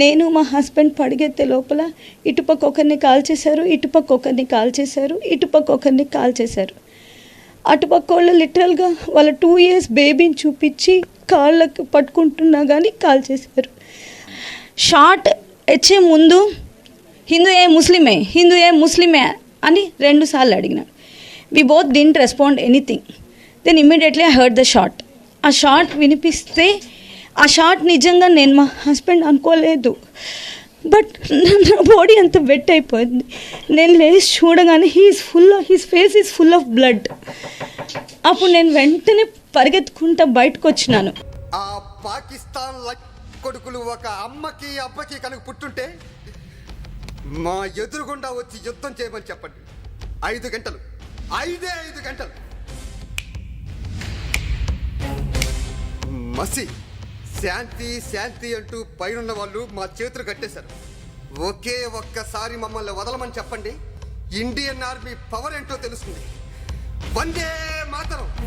నేను మా హస్బెండ్ పడిగెత్తే లోపల ఇటుపక్క ఒకరిని కాల్ చేశారు ఇటుపక్క ఒకరిని కాల్ చేశారు ఇటుపక్క ఒకరిని కాల్ చేశారు. అటుపక్క వాళ్ళు లిటరల్గా వాళ్ళ టూ ఇయర్స్ బేబీని చూపించి కాళ్ళకి పట్టుకుంటున్నా కానీ కాల్ చేశారు. షార్ట్ వచ్చే ముందు హిందూ ఏ ముస్లిమే హిందూ ఏ ముస్లిమే అని రెండు సార్లు అడిగినాడు we both didn't respond anything then immediately I heard the shot ఆ షార్ట్ వినిపిస్తే ఆ షార్ట్ నిజంగా నేను మా హస్బెండ్ అనుకోలేదు. బట్ నా బాడీ అంత వెట్ అయిపోయింది. నేను లేచి చూడగానే he's full his face is full of blood. అప్పుడు నేను వెంటనే పరిగెత్తుకుంటా బయటకు వచ్చినాను. ఆ పాకిస్తాన్ కొడుకులు ఒక అమ్మకి అబ్బకి కనుక పుట్టుంటే మా ఎదురుగుండా వచ్చి యుద్ధం చేయమని చెప్పండి. ఐదు గంటలు. ఐదే ఐదు గంటలు. మసి శాంతి శాంతి అంటూ పైనున్న వాళ్ళు మా చేతులు కట్టేశారు. ఒకే ఒక్కసారి మమ్మల్ని వదలమని చెప్పండి. ఇండియన్ ఆర్మీ పవర్ ఏంటో తెలుస్తుంది. వందే మాతరం!